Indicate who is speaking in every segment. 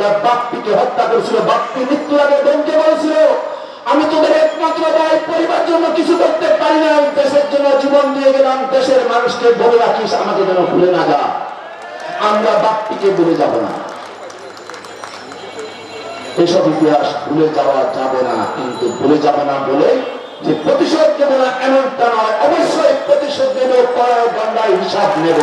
Speaker 1: তার বাপ্পিকে হত্যা করেছিল বাপ্পি মৃত্যু আগে বোনকে বলেছিল আমি তোদের একমাত্র ভাই, পরিবার জন্য কিছু করতে পারি না দেশের জন্য জীবন দিয়ে গেলাম। দেশের মানুষকে বলে রাখিস, আমাকে যেন ভুলে না যা। আমরা বাপ্পিকে ভুলে যাব না। এসব ইতিহাস ভুলে যাওয়া যাবে না, কিন্তু ভুলে যাবে না বলে যে প্রতিশোধ নেব না, এমনটা নয়। অবশ্যই প্রতিশোধ নেব পরের গন্ডায় হিসাব নেব।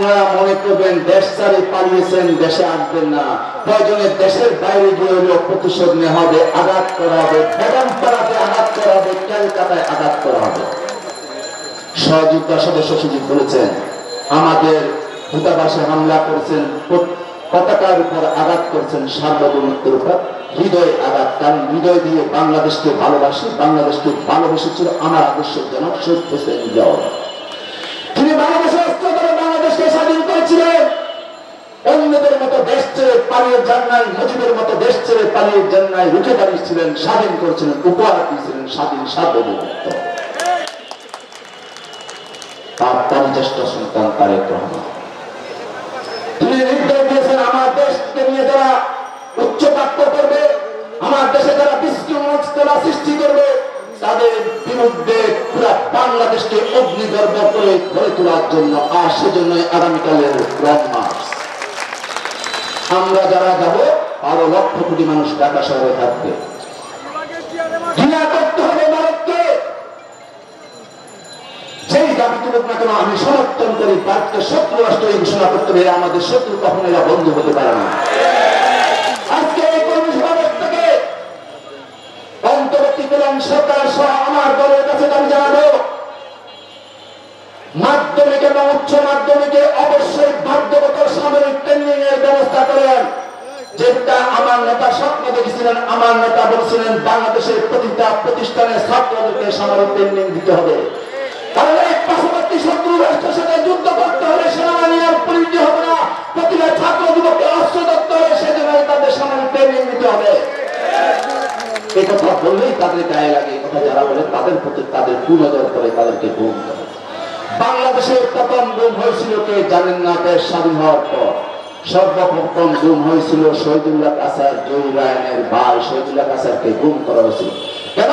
Speaker 1: আপনারা মনে করবেন দেশ ছাড়ে পালিয়েছেন, দেশে আসবেন না। প্রয়োজনে দেশের বাইরে গিয়ে হলেও প্রতিশোধ নেওয়া হবে, আঘাত করা হবে বেগমপাড়াতে আঘাত করা হবে ক্যালকাতায় আঘাত করা হবে। সহযোদ্ধা সদস্য সুযোগ বলেছেন, আমাদের দূতাবাসে হামলা করেছেন পতাকার উপর আঘাত করছেন সার্বভৌমত্বের উপর। হৃদয় আঘাত, কারণ হৃদয় দিয়ে বাংলাদেশকে ভালোবাসি, বাংলাদেশকে ভালোবেসেছিল আমার আদর্শের জনক শহীদ হোসেন পালিয়ে মতো দেশ ছেড়ে পালিয়ে যান রুখে দাঁড়িয়েছিলেন, স্বাধীন করেছিলেন, উপহার দিয়েছিলেন স্বাধীন সার্বভৌমত্ব। তার পঞ্চাশট সন্তান তারেক রহমান। তিনি নির্দেশ দিয়েছেন, আমার দেশকে নিয়ে যারা উচ্চ প্রাপ্য করবে, আমার দেশে যারা সৃষ্টি করবে, তাদের বিরুদ্ধে পুরা বাংলাদেশকে করে গড়ে তোলার জন্য আর সেজন্য আগামীকালের মার্চ আমরা যারা যাব, আরও লক্ষ কোটি মানুষ ঢাকা শহরে থাকবে। না কেন, আমি সমর্থন করি ভারতকে শত্রু রাষ্ট্র এই ঘোষণা করতে হবে আমাদের শত্রু কখনো এরা বন্ধু হতে পারে না। আজকে এই কর্মী সমাবেশ থেকে সরকার সহ আমার দলের কাছে দাবি জানাব মাধ্যমিক এবং উচ্চ মাধ্যমিকে অবশ্যই বাধ্যগত সামরিক ট্রেনিং এর ব্যবস্থা করেন। যেটা আমার নেতা স্বপ্ন দেখেছিলেন, আমার নেতা বলছিলেন, বাংলাদেশের প্রতিটা প্রতিষ্ঠানে ছাত্রদেরকে সামরিক ট্রেনিং দিতে হবে। পাশাপাশি শত্রু রাষ্ট্রের সাথে যুদ্ধ করতে হলে সেনাবাহিনী আর হবে না। প্রতিটা ছাত্র যুবককে অস্ত্র হবে সেজন্য তাদের সামরিক ট্রেনিং দিতে হবে। এই কথা বললেই তাদের গায়ে লাগে, এই কথা যারা বলে তাদের প্রতি তাদের পুনদর করে তাদেরকে করে বাংলাদেশের প্রথম গুম হয়েছিল কে জানেন না? দেশ স্বাধীন হওয়ার পর। সর্বপ্রথম গুম হয়েছিল শহীদুল্লাহ কাসার জয়ী রায়নের ভাই শহীদুল্লাহ কাসারকে গুম করা হয়েছিল। কেন?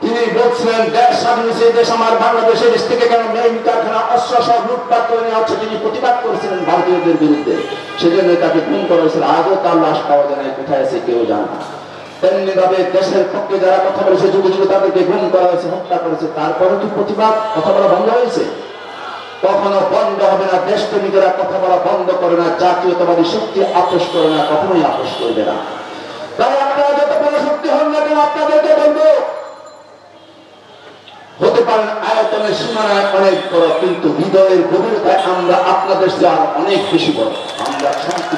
Speaker 1: তিনি বলছিলেন, দেশ স্বাধীন হয়েছে দেশ আমার বাংলাদেশের দেশ থেকে কেন মেইন কারখানা অস্ত্র সব লুটপাট করে নেওয়া হচ্ছে? তিনি প্রতিবাদ করেছিলেন ভারতীয়দের বিরুদ্ধে। সেজন্য তাকে গুম করা হয়েছিল। আজও তার লাশ পাওয়া যায় কোথায় আছে কেউ জানে না। তেমনি ভাবে দেশের পক্ষে যারা কথা বলেছে, যুগে যুগে তাদেরকে গুম করা হয়েছে, হত্যা করেছে তারপরে কি প্রতিবাদ? কথা বলা বন্ধ হয়েছে? কখনো বন্ধ হবে না। দেশপ্রেমিকেরা কথা বলা বন্ধ করে না, জাতীয়তাবাদী শক্তি আপোষ করে না, কখনোই আপোষ করবে না। তাই আপনারা যত বড় শক্তি হন না কেন আপনাদেরকে বলব হতে পারেন আয়তনের সীমানায় অনেক বড়, কিন্তু হৃদয়ের গভীরতায় আমরা আপনাদের চেয়ে অনেক বেশি বড়। আমরা সংকীর্ণ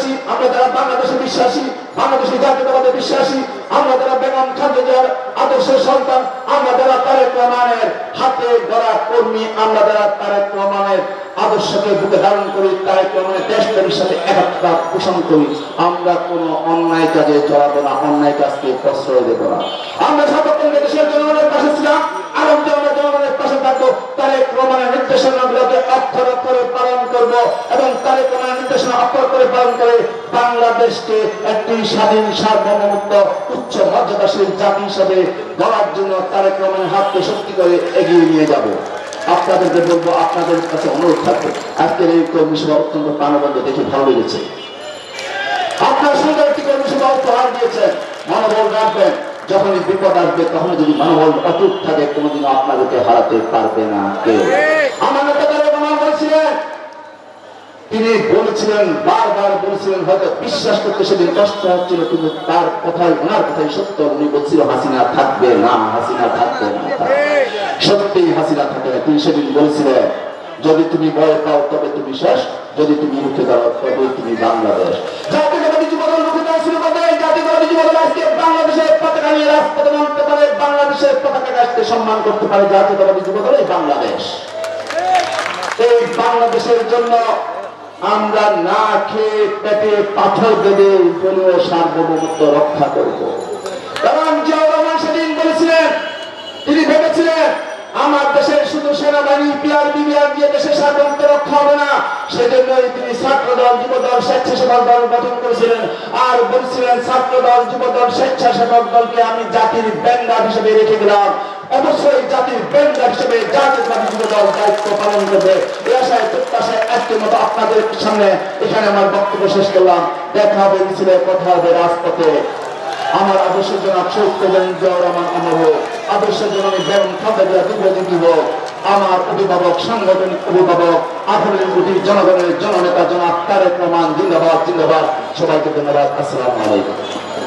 Speaker 1: আমরা যারা বাংলাদেশে বিশ্বাসী বাংলাদেশের জাতীয়তাবাদে বিশ্বাসী, আমরা যারা বেগম খালেদার আদর্শের সন্তান, আমরা যারা তারেক রহমানের হাতে গড়া কর্মী, আমরা যারা তারেক রহমানের আদর্শকে বুকে ধারণ করি, তারেক রহমানের দেশপ্রেমের সাথে একাত্মতা পোষণ করি, আমরা কোনো অন্যায় কাজে জড়াবো না, অন্যায় কাজকে প্রশ্রয় দেবো না। আমরা সর্বক্ষণ দেশের জনগণের পাশে ছিলাম আরব জনগণের জনগণের পাশে থাকব, তারেক রহমানের নির্দেশনাগুলোকে অক্ষর অক্ষরে পালন করব, এবং তারেক রহমানের নির্দেশনা অক্ষর করে পালন করে বাংলাদেশকে একটি স্বাধীন, সার্বভৌমত্ব, উচ্চ মর্যাদাশীল জাতি হিসাবে গড়ার জন্য তারেক রহমানের হাতকে শক্তি করে এগিয়ে নিয়ে যাব। আপনাদেরকে বলব, আপনাদের কাছে অনুরোধ থাকবে, আজকের এই কর্মী সভা অত্যন্ত প্রাণবন্ধ দেখে ভালো লেগেছে। আপনার সুন্দর একটি কর্মী সভা উপহার দিয়েছেন, মনোবল রাখবেন, যখনই বিপদ আসবে তখন যদি মনোবল অটুট থাকে, কোনোদিনও আপনাদেরকে হারাতে পারবে না কেউ আমার নেতা তারেক রহমান বলছিলেন তিনি বলেছিলেন, বারবার বলেছিলেন, হয়তো বিশ্বাস করতে সেদিন কষ্ট হচ্ছিল, কিন্তু তার কথাই, ওনার কথাই সত্য। উনি বলছিল, হাসিনা থাকবে না, হাসিনা থাকবে না। সত্যি হাসিনা থাকে না। তিনি সেদিন বলছিলেন, যদি তুমি ভয় পাও, তবে তুমি শেষ। যদি তুমি রুখে দাঁড়াও তবে তুমি বাংলাদেশ। বাংলাদেশের জন্য আমরা না খেয়ে পেটে পাথর দেবে দলীয় সার্বভৌমত্ব রক্ষা করব। কারণ জিয়াউর রহমান সেদিন বলেছিলেন, তিনি ভেবেছিলেন, আমার দেশের শুধু সেনাবাহিনী পিআর বিবিআর দিয়ে দেশের সার্বভৌমত্ব রক্ষা হবে না। সেজন্যই তিনি ছাত্র দল যুব দল স্বেচ্ছাসেবক দল গঠন করেছিলেন। আর বলছিলেন ছাত্র দল যুব দল স্বেচ্ছাসেবক দলকে আমি জাতির ব্যাঙ্গার হিসেবে রেখে দিলাম অবশ্যই জাতির ব্যাঙ্গার হিসেবে জাতীয়তাবাদী যুব দল দায়িত্ব পালন করবে। প্রত্যাশায় আজকের মতো আপনাদের সামনে এখানে আমার বক্তব্য শেষ করলাম। দেখা হবে মিছিলে, কথা হবে রাজপথে। আমার আদর্শ জনাব রহমান আদর্শ আমার অভিভাবক, সাংগঠনিক অভিভাবক আফরিন গুটি জনগণের জননেতা জনাব তারেক রহমান, জিন্দাবাদ জিন্দাবাদ। সবাইকে ধন্যবাদ। আসসালামু আলাইকুম।